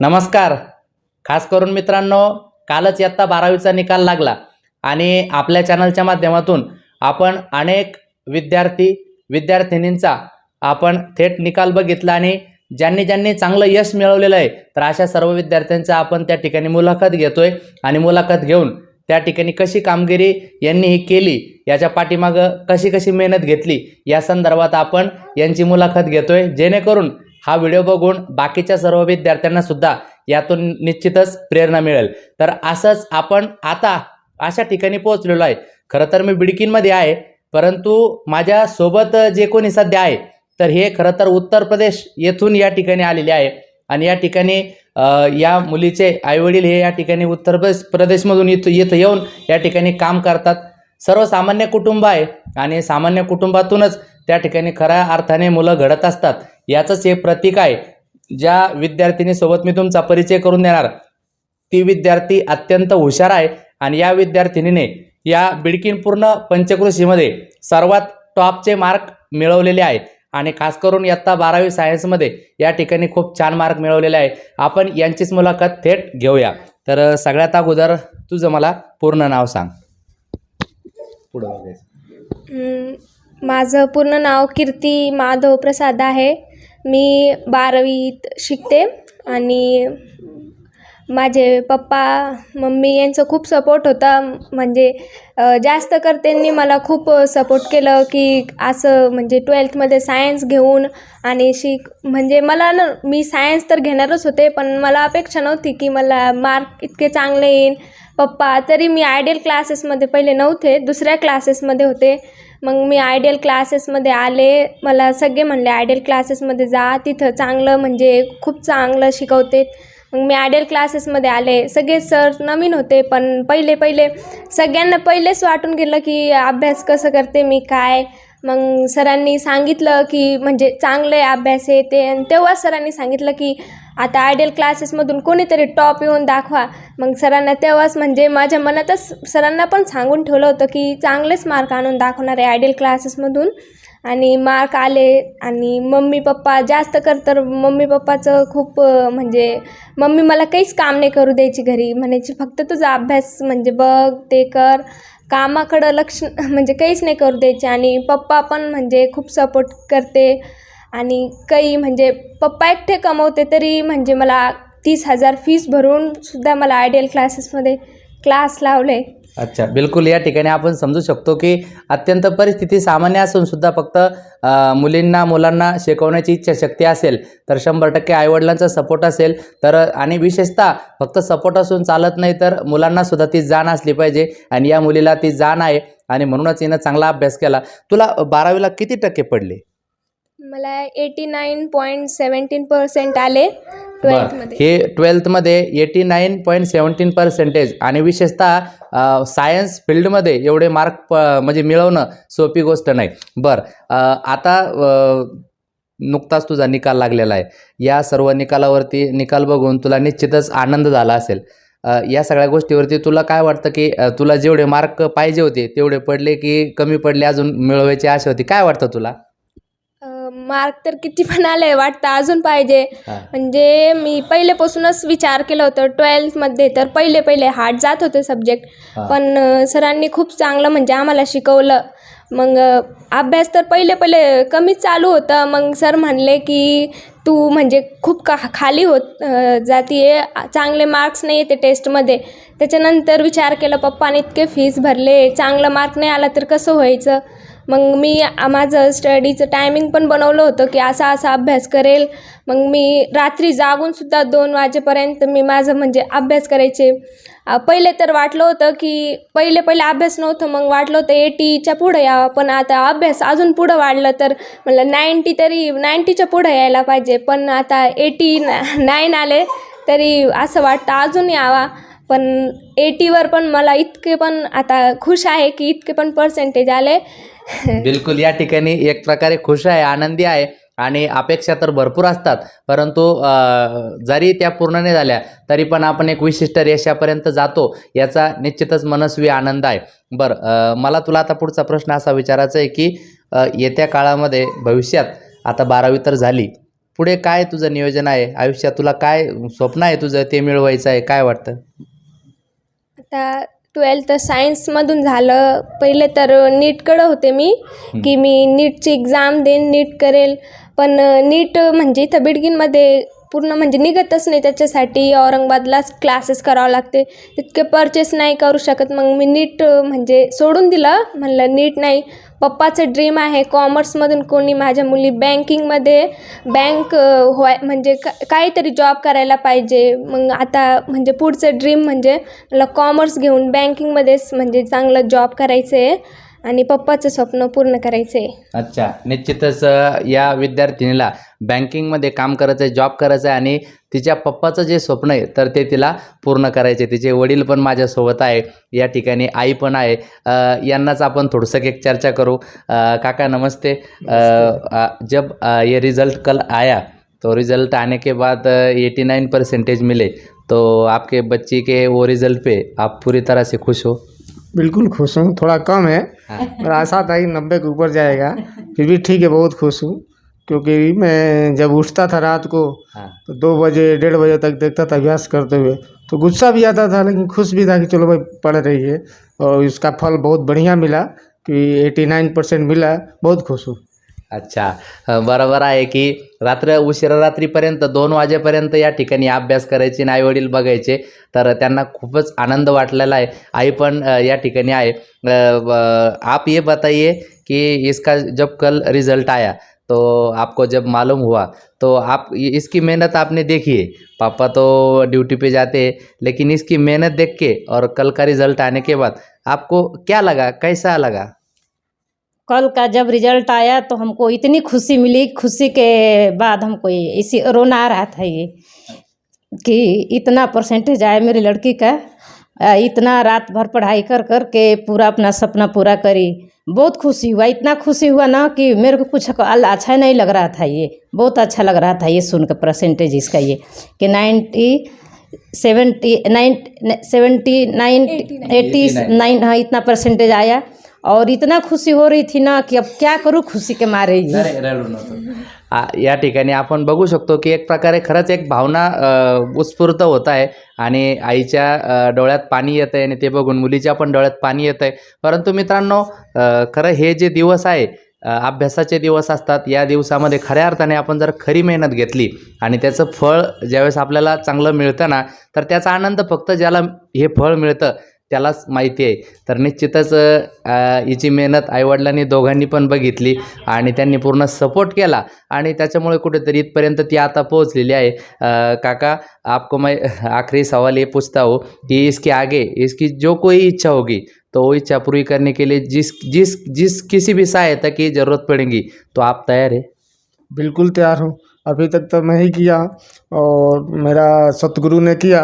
नमस्कार. खास करून मित्रांनो कालच इयत्ता बारावीचा निकाल लागला आणि आपल्या चॅनलच्या माध्यमातून आपण अनेक विद्यार्थी विद्यार्थिनींचा आपण थेट निकाल बघितला आणि ज्यांनी ज्यांनी चांगलं यश मिळवलेलं आहे तर अशा सर्व विद्यार्थ्यांचा आपण त्या ठिकाणी मुलाखत घेतोय आणि मुलाखत घेऊन त्या ठिकाणी कशी कामगिरी यांनी ही केली याच्या पाठीमागं कशी कशी मेहनत घेतली या संदर्भात आपण यांची मुलाखत घेतोय. जेणेकरून हा व्हिडिओ बघून बाकीच्या सर्व विद्यार्थ्यांना सुद्धा यातून निश्चितच प्रेरणा मिळेल. तर असंच आपण आता अशा ठिकाणी पोहोचलेलो आहे. खरं तर मी बिडकीनमध्ये आहे परंतु माझ्यासोबत जे कोणी सध्या आहे तर हे खरं तर उत्तर प्रदेश येथून या ठिकाणी आलेले आहे. आणि या ठिकाणी या मुलीचे आईवडील हे या ठिकाणी उत्तर प्रदेश प्रदेशमधून इथं इथं येऊन या ठिकाणी काम करतात. सर्वसामान्य कुटुंब आहे आणि सामान्य कुटुंबातूनच त्या ठिकाणी खऱ्या अर्थाने मुलं घडत असतात. याचंच हे प्रतीक आहे. ज्या विद्यार्थिनीसोबत मी तुमचा परिचय करून देणार ती विद्यार्थी अत्यंत हुशार आहे आणि या विद्यार्थिनीने या बिडकिनपूर्ण पंचकृषीमध्ये सर्वात टॉपचे मार्क मिळवलेले आहेत. आणि खास करून इयत्ता बारावी सायन्समध्ये या ठिकाणी खूप छान मार्क मिळवलेले आहे. आपण यांचीच मुलाखत थेट घेऊया. तर सगळ्यात अगोदर तुझं मला पूर्ण नाव सांग. पुढं बघायचं. माझं पूर्ण नाव कीर्ती माधव प्रसाद आहे. मी बारावीत शिकते आणि माझे पप्पा मम्मी यांचं खूप सपोर्ट होता. म्हणजे जास्त कर मला खूप सपोर्ट केलं की असं म्हणजे ट्वेल्थमध्ये सायन्स घेऊन आणि शिक. म्हणजे मला ना मी सायन्स तर घेणारच होते पण मला अपेक्षा नव्हती की मला मार्क इतके चांगले येईन. पप्पा तरी मी आयडियल क्लासेसमध्ये पहिले नव्हते दुसऱ्या क्लासेसमध्ये होते. मग मी आयडियल क्लासेसमध्ये आले. मला सगळे म्हणले आयडियल क्लासेसमध्ये जा तिथं चांगलं म्हणजे खूप चांगलं शिकवते. मग मी आयडियल क्लासेसमध्ये आले. सगळे सर नवीन होते पण पहिले पहिले सगळ्यांना पहिलेच वाटून गेलं की अभ्यास कसं करते मी काय? मग सरांनी सांगितलं की म्हणजे चांगले अभ्यास आहे ते. आणि तेव्हा सरांनी सांगितलं की आता आयडियल क्लासेसमधून कोणीतरी टॉप येऊन दाखवा. मग सरांना तेव्हाच म्हणजे माझ्या मनातच सरांना पण सांगून ठेवलं होतं की चांगलेच मार्क आणून दाखवणार आहे आयडियल क्लासेसमधून आणि मार्क आले आणि मम्मी पप्पा जास्त कर तर मम्मी पप्पाचं खूप म्हणजे मम्मी मला काहीच काम नाही करू द्यायची घरी. म्हणायची फक्त तुझा अभ्यास म्हणजे बघ ते कर. कामाकडं लक्ष म्हणजे काहीच नाही करू द्यायचे. आणि पप्पा पण म्हणजे खूप सपोर्ट करते. आणि काही म्हणजे पप्पा एकटे कमवते तरी म्हणजे मला तीस हजार फीस भरून सुद्धा मला आयडियल क्लासेसमध्ये क्लास लावले. अच्छा बिलकुल या ठिकाणी आपण समजू शकतो की अत्यंत परिस्थिती सामान्य असून सुद्धा फक्त मुलींना मुलांना शिकवण्याची इच्छाशक्ती असेल तर शंभर टक्के आईवडिलांचा सपोर्ट असेल तर आणि विशेषतः फक्त सपोर्ट असून चालत नाही तर मुलांना सुद्धा ती जाण असली पाहिजे आणि या मुलीला ती जाण आहे. आणि म्हणूनच हिनं चांगला अभ्यास केला. तुला बारावीला किती टक्के पडले? मला eighty nine point seventeen percent आले बरं. ट्वेल्थमध्ये हे ट्वेल्थमध्ये eighty nine point seventeen percentage आणि विशेषतः सायन्स फील्डमध्ये एवढे मार्क प म्हणजे मिळवणं सोपी गोष्ट नाही. बरं अ, आता अ, नुकताच तुझा निकाल लागलेला आहे. या सर्व निकालावरती निकाल बघून तुला निश्चितच आनंद झाला असेल. अ, या सगळ्या गोष्टीवरती तुला काय वाटतं की अ, तुला जेवढे मार्क पाहिजे होते तेवढे पडले की कमी पडले अजून मिळवायची आशा होती? काय वाटतं तुला? मार्क तर किती पण आले वाटतं अजून पाहिजे. हां. म्हणजे मी पहिलेपासूनच विचार केलं होतं ट्वेल्थमध्ये तर पहिले पहिले हार्ड जात होते सब्जेक्ट हां. पण अ, सरांनी खूप चांगलं म्हणजे आम्हाला शिकवलं. मग अ, अभ्यास तर पहिले पहिले कमीच चालू होतं. मग सर म्हणले की तू म्हणजे खूप का खाली होत जातीये. चांगले मार्क्स नाही येते टेस्टमध्ये त्याच्यानंतर विचार केला पप्पाने इतके फीस भरले. चांगला मार्क नाही आला तर कसं व्हायचं? मग मी माझं स्टडीचं टायमिंग पण बनवलं होतं की असा असा अभ्यास करेल. मग मी रात्री जागूनसुद्धा दोन वाजेपर्यंत मी माझं म्हणजे अभ्यास करायचे. पहिले तर वाटलं होतं की पहिले पहिले अभ्यास नव्हतं मग वाटलं होतं एटीच्या पुढं यावं. पण आता अभ्यास अजून पुढं वाढलं तर मला नाईंटी तरी नाईंटीच्या पुढं यायला पाहिजे. पण आता एटी नाईन आले तरी असं वाटतं अजून यावा. पण एटीवर पण मला इतके पण आता खुश आहे की इतके पण पर्सेंटेज आले. बिलकुल या ठिकाणी एक प्रकारे खुश आहे आनंदी आहे आणि अपेक्षा तर भरपूर असतात. परंतु जरी त्या पूर्ण नाही झाल्या तरी पण आपण एक विशिष्ट रेषापर्यंत जातो याचा निश्चितच मनस्वी आनंद आहे. बरं मला तुला आता पुढचा प्रश्न असा विचारायचा आहे की येत्या काळामध्ये भविष्यात आता बारावी तर झाली पुढे काय तुझं नियोजन आहे? आयुष्यात तुला काय स्वप्न आहे तुझं ते मिळवायचं आहे काय वाटतं? आता ट्वेल्थ सायन्समधून झालं. पहिले तर नीटकडं होते मी की मी नीटची एक्झाम देईन नीट करेल. पण नीट म्हणजे इथं बिडगिनमध्ये पूर्ण म्हणजे निघतच नाही त्याच्यासाठी. औरंगाबादलाच क्लासेस करावं लागते. तितके परचेस नाही करू शकत. मग मी नीट म्हणजे सोडून दिलं. म्हणलं नीट नाही. पप्पाचं ड्रीम आहे कॉमर्समधून कोणी माझ्या मुली बँकिंगमध्ये बँक व्हाय म्हणजे का काहीतरी जॉब करायला पाहिजे. मग आता म्हणजे पुढचं ड्रीम म्हणजे मला कॉमर्स घेऊन बँकिंगमध्येच म्हणजे चांगलं जॉब करायचं आहे आणि पप्पाचं स्वप्न पूर्ण करायचं आहे अच्छा निश्चितच अ, या विद्यार्थिनीला बँकिंगमध्ये काम करायचं आहे जॉब करायचं आहे आणि तिच्या पप्पाचं जे स्वप्न आहे तर ते तिला पूर्ण करायचे तिचे वडील पण माझ्यासोबत आहे या ठिकाणी आई पण आहे. अ, यांनाच आपण थोडंसं एक चर्चा करू. अ, काका नमस्ते. अ, अ, जब अ, ये रिज़ल्ट कल आया तो रिज़ल्ट आने के बाद एटी नाइन परसेंटेज मिले तो आपके बच्ची के वो रिज़ल्ट पे आप पूरी तरह से खुश हो? बिल्कुल खुश हूँ थोड़ा कम है हाँ। और आशा था कि नब्बे के ऊपर जाएगा फिर भी ठीक है बहुत खुश हूँ क्योंकि मैं जब उठता था रात को हाँ। तो दो बजे डेढ़ बजे तक देखता था अभ्यास करते हुए तो गुस्सा भी आता था लेकिन खुश भी था कि चलो भाई पढ़ रही है और इसका फल बहुत बढ़िया मिला कि एटी नाइन परसेंट मिला बहुत खुश हूँ। अच्छा बरोबर आहे की रात्र उशिरा रात्रीपर्यंत दोन वाजेपर्यंत या ठिकाणी अभ्यास करायचे आणि आईवडील बघायचे. तर त्यांना खूपच आनंद वाटलेला आहे. आई पण या ठिकाणी आहे. आप ये बताइए कि इसका जब कल रिज़ल्ट आया तो आपको जब मालूम हुआ। तो आप इसकी मेहनत आपने देखी है? पापा तो ड्यूटी पे जाते हैं लेकिन इसकी मेहनत देख के और कल का रिज़ल्ट आने के बाद आपको क्या लगा? कैसा लगा? कल का जब रिज़ल्ट आया तो हमको इतनी खुशी मिली खुशी के बाद हमको ये इसी रोना आ रहा था ये कि इतना परसेंटेज आया मेरी लड़की का इतना रात भर पढ़ाई कर कर के पूरा अपना सपना पूरा करी। बहुत खुशी हुआ इतना खुशी हुआ ना कि मेरे को कुछ अच्छा नहीं लग रहा था ये बहुत अच्छा लग रहा था ये सुनकर परसेंटेज इसका ये कि ninety seventy nine seventy nine eighty nine हाँ इतना परसेंटेज आया। और इतना खुशी हो रही थी ना कि अब क्या करूँ खुशी के मारे ही। आ, या ठिकाणी आपण बघू शकतो की एक प्रकारे खरंच एक भावना अ, उत्स्फूर्त होत आहे आणि आईच्या अ, डोळ्यात पाणी येत आहे आणि ते बघून मुलीच्या पण डोळ्यात पाणी येत आहे. परंतु मित्रांनो अ, खरं हे जे दिवस आहे अ, अभ्यासाचे दिवस असतात या दिवसामध्ये खऱ्या अर्थाने आपण जर खरी मेहनत घेतली आणि त्याचं फळ ज्यावेळेस आपल्याला चांगलं मिळतं ना तर त्याचा आनंद फक्त ज्याला हे फळ मिळतं त्यालाच माहिती आहे. तर निश्चितच हिची मेहनत आईवडिलांनी दोघांनी पण बघितली आणि त्यांनी पूर्ण सपोर्ट केला आणि त्याच्यामुळे कुठेतरी इथपर्यंत ती आता पोहोचलेली आहे. काका आपको मैं आखिरी सवाल ये पूछता हूँ कि इसके आगे इसकी जो कोई इच्छा होगी तो वो इच्छा पूरी करने के लिए जिस जिस जिस किसी भी सहायता की ज़रूरत पड़ेगी तो आप तैयार है? बिल्कुल तैयार हूँ। अभी तक तो मैं ही किया और मेरा सतगुरु ने किया।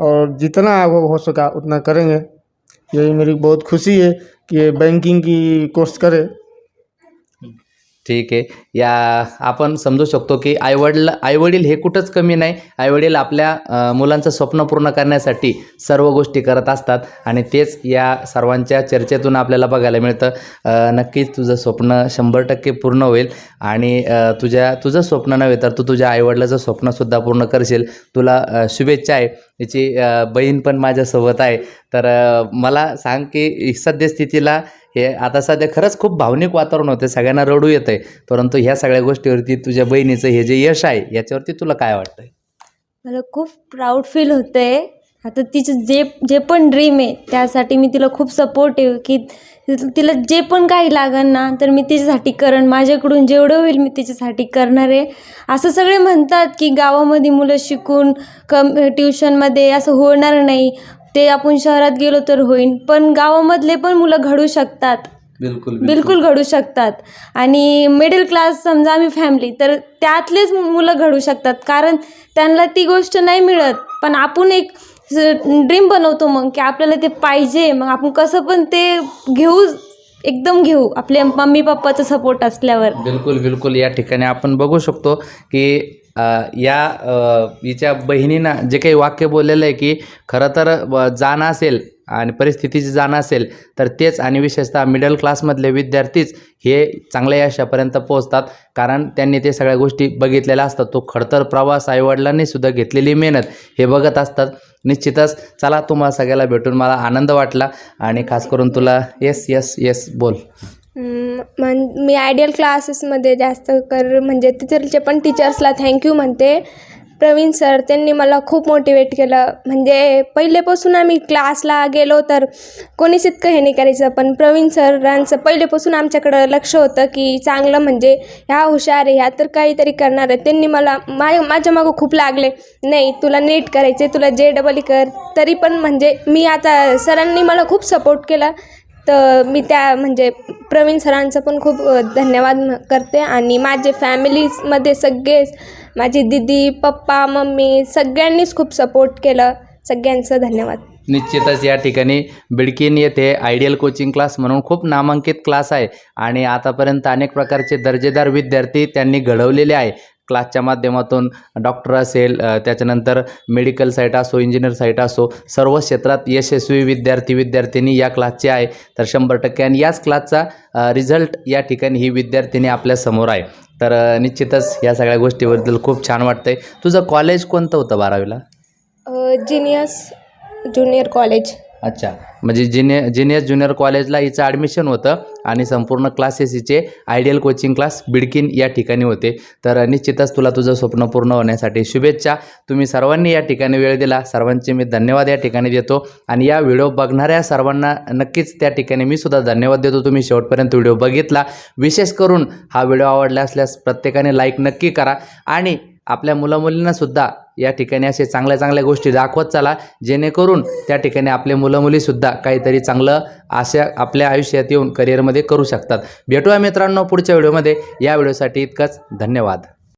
और जितना वो हो सका उतना करेंगे। यही मेरी बहुत खुशी है कि ये बैंकिंग की कोर्स करे। ठीक आहे. या आपण समजू शकतो की आईवडील आईवडील हे कुठंच कमी नाही. आईवडील आपल्या मुलांचं स्वप्न पूर्ण करण्यासाठी सर्व गोष्टी करत असतात आणि तेच या सर्वांच्या चर्चेतून आपल्याला बघायला मिळतं. नक्कीच तुझं स्वप्न शंभर टक्के पूर्ण होईल आणि तुझ्या तुझं स्वप्न नव्हे तर तू तुझ्या आईवडिलाचं स्वप्नसुद्धा पूर्ण करशील. तुला शुभेच्छा आहे. तिची बहीण पण माझ्यासोबत आहे. तर मला सांग की सद्यस्थितीला हे आता सध्या खरंच खूप भावनिक वातावरण होते सगळ्यांना रडू येतं आहे परंतु ह्या सगळ्या गोष्टीवरती तुझ्या बहिणीचं हे जे यश आहे याच्यावरती तुला काय वाटतंय? मला खूप प्राऊड फील होतंय. आहे आता तिचं जे जे पण ड्रीम आहे त्यासाठी मी तिला खूप सपोर्टिव्ह की तिला जे पण काही लागेल ना तर मी तिच्यासाठी करण माझ्याकडून जेवढं होईल मी तिच्यासाठी करणार आहे. असं सगळे म्हणतात की गावामध्ये मुलं शिकून कम ट्युशनमध्ये असं होणार नाही. ते आपण शहरात गेलो तर होईल पण गावामधले पण मुलं घडू शकतात. बिलकुल बिलकुल. घडू शकतात. आणि मिडल क्लास समजा आम्ही फॅमिली तर त्यातलेच मुलं घडू शकतात. कारण त्यांना ती गोष्ट नाही मिळत. पण आपण एक ड्रीम बनवतो मग की आपल्याला ते पाहिजे. मग आपण कसं पण ते घेऊ एकदम घेऊ. आपल्या मम्मी पप्पाचा सपोर्ट असल्यावर. बिलकुल बिलकुल. या ठिकाणी आपण बघू शकतो की या हिच्या बहिणीनं जे काही वाक्य बोललेलं आहे की खरं तर जाण असेल आणि परिस्थितीची जाण असेल तर तेच आणि विशेषतः मिडल क्लासमधले विद्यार्थीच हे चांगल्या यशापर्यंत पोहोचतात. कारण त्यांनी ते सगळ्या गोष्टी बघितलेल्या असतात. तो खडतर प्रवास आईवडिलांनी सुद्धा घेतलेली मेहनत हे बघत असतात. निश्चितच चला तुम्हाला सगळ्याला भेटून मला आनंद वाटला आणि खास करून तुला येस येस येस बोल. मन मी आयडियल क्लासेसमध्ये जास्त कर म्हणजे तिथलचे पण टीचर्सला थँक्यू म्हणते. प्रवीण सर त्यांनी मला खूप मोटिवेट केलं. म्हणजे पहिलेपासून आम्ही क्लासला गेलो तर कोणीच इतकं हे नाही करायचं. पण प्रवीण सरांचं पहिलेपासून आमच्याकडं लक्ष होतं की चांगलं म्हणजे ह्या हुशार आहे ह्या तर काहीतरी करणार आहे. त्यांनी मला मा माझ्या मागं खूप लागले. नाही तुला नीट करायचे तुला जे डबल कर. तरी पण म्हणजे मी आता सरांनी मला खूप सपोर्ट केला. तर मी त्या म्हणजे प्रवीण सरांचं पण खूप धन्यवाद करते. आणि माझे फॅमिलीजमध्ये सगळेच माझी दीदी पप्पा मम्मी सगळ्यांनीच खूप सपोर्ट केलं. सगळ्यांचं धन्यवाद. निश्चितच या ठिकाणी बिडकीन येथे आयडियल कोचिंग क्लास म्हणून खूप नामांकित क्लास आहे. आणि आतापर्यंत अनेक प्रकारचे दर्जेदार विद्यार्थी त्यांनी घडवलेले आहे. क्लासच्या माध्यमातून डॉक्टर असेल त्याच्यानंतर मेडिकल साईट असो इंजिनियर साईट असो सर्व क्षेत्रात यशस्वी विद्यार्थी विद्यार्थिनी या क्लासचे आहे. तर शंभर टक्के आणि याच क्लासचा रिझल्ट या ठिकाणी ही विद्यार्थिनी आपल्यासमोर आहे. तर निश्चितच या सगळ्या गोष्टीबद्दल खूप छान वाटतंय. तुझं कॉलेज कोणतं होतं बारावीला? Genius junior college. अच्छा. म्हणजे जिने जिनियर ज्युनियर कॉलेजला हिचं ॲडमिशन होतं आणि संपूर्ण क्लासेस हिचे आयडियल कोचिंग क्लास बिडकीन या ठिकाणी होते. तर निश्चितच तुला तुझं स्वप्न पूर्ण होण्यासाठी शुभेच्छा. तुम्ही सर्वांनी या ठिकाणी वेळ दिला. सर्वांचे मी धन्यवाद या ठिकाणी देतो. आणि या व्हिडिओ बघणाऱ्या सर्वांना नक्कीच त्या ठिकाणी मी सुद्धा धन्यवाद देतो. तुम्ही शेवटपर्यंत व्हिडिओ बघितला. विशेष करून हा व्हिडिओ आवडला असल्यास प्रत्येकाने लाईक नक्की करा. आणि आपल्या मुलामुलींनासुद्धा या ठिकाणी असे चांगल्या चांगल्या गोष्टी दाखवत चला जेणेकरून त्या ठिकाणी आपले मुलं मुलीसुद्धा काहीतरी चांगलं अशा आपल्या आयुष्यात येऊन करिअरमध्ये करू शकतात. भेटूया मित्रांनो पुढच्या व्हिडिओमध्ये या व्हिडिओसाठी इतकंच. धन्यवाद.